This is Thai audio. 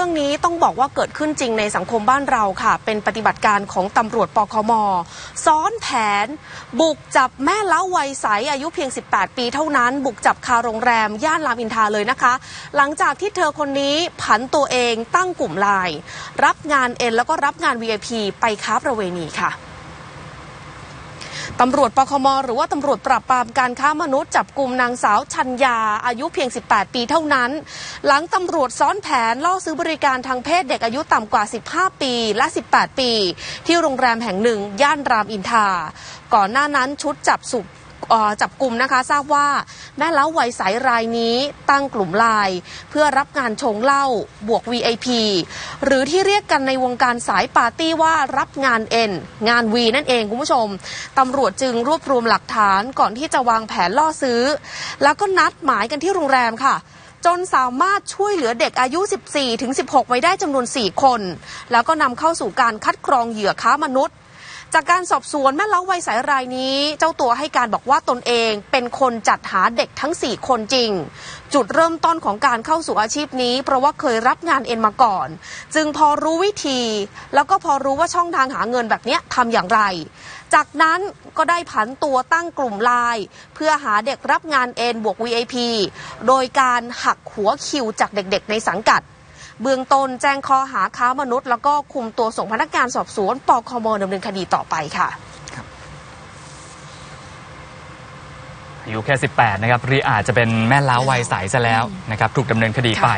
รื่องนี้ต้องบอกว่าเกิดขึ้นจริงในสังคมบ้านเราค่ะ เป็นปฏิบัติการของตำรวจปคม ซ้อนแผน บุกจับแม่เล้าวัยใสอายุเพียง 18 ปีเท่านั้น บุกจับคาโรงแรม ย่านรามอินทราเลยนะคะ หลังจากที่เธอคนนี้ผันตัวเองตั้งกลุ่มไลน์รับงานเอ็นแล้วก็รับงาน VIP ไปค้าประเวณีค่ะ ตำรวจปคมหรือว่าตำรวจปราบปรามการค้ามนุษย์จับกลุ่มนางสาวชัญญา อายุเพียง 18 ปีเท่านั้น หลังตำรวจซ้อนแผนล่อซื้อบริการทางเพศเด็กอายุต่ำกว่า 15 ปีและ 18 ปี ที่โรงแรมแห่งหนึ่ง ย่านรามอินทราก่อนหน้านั้นชุดจับสุบจับกลุ่มนะคะทราบว่า แม่เล้าวัยใสรายนี้ตั้งกลุ่มไลน์เพื่อรับงานชงเหล้าบวก VIP หรือที่เรียกกันในวงการสายปาร์ตี้ว่ารับงานเอ็นงานวีนั่นเองคุณผู้ชมตำรวจจึงรวบรวมหลักฐานก่อนที่จะวางแผนล่อซื้อ แล้วก็นัดหมายกันที่โรงแรมค่ะจนสามารถช่วยเหลือเด็กอายุ 14 ถึง 16 ไว้ได้จำนวน 4 คน แล้วก็นำเข้าสู่การคัดกรองเหยื่อค้ามนุษย์ จากการสอบสวนแม่เล้าวัยสายรายนี้ เจ้าตัวให้การบอกว่าตนเองเป็นคนจัดหาเด็กทั้ง 4 คนจริง จุดเริ่มต้นของการเข้าสู่อาชีพนี้ เพราะว่าเคยรับงานเอ็นมาก่อน จึงพอรู้วิธี แล้วก็พอรู้ว่าช่องทางหาเงินแบบนี้ทำอย่างไร จากนั้นก็ได้ผันตัวตั้งกลุ่มไลน์เพื่อหาเด็กรับงานเอ็นบวก VIP โดยการหักหัวคิวจากเด็กๆในสังกัด เบื้องต้นแจ้งข้อหาค้ามนุษย์ แล้วก็คุมตัวส่งพนักงานสอบสวนปคมดำเนินคดีต่อไปค่ะอายุแค่ 18 นะครับรีอาจจะเป็นแม่เล้าวัยใสซะแล้วนะครับ ถูกดำเนินคดีไป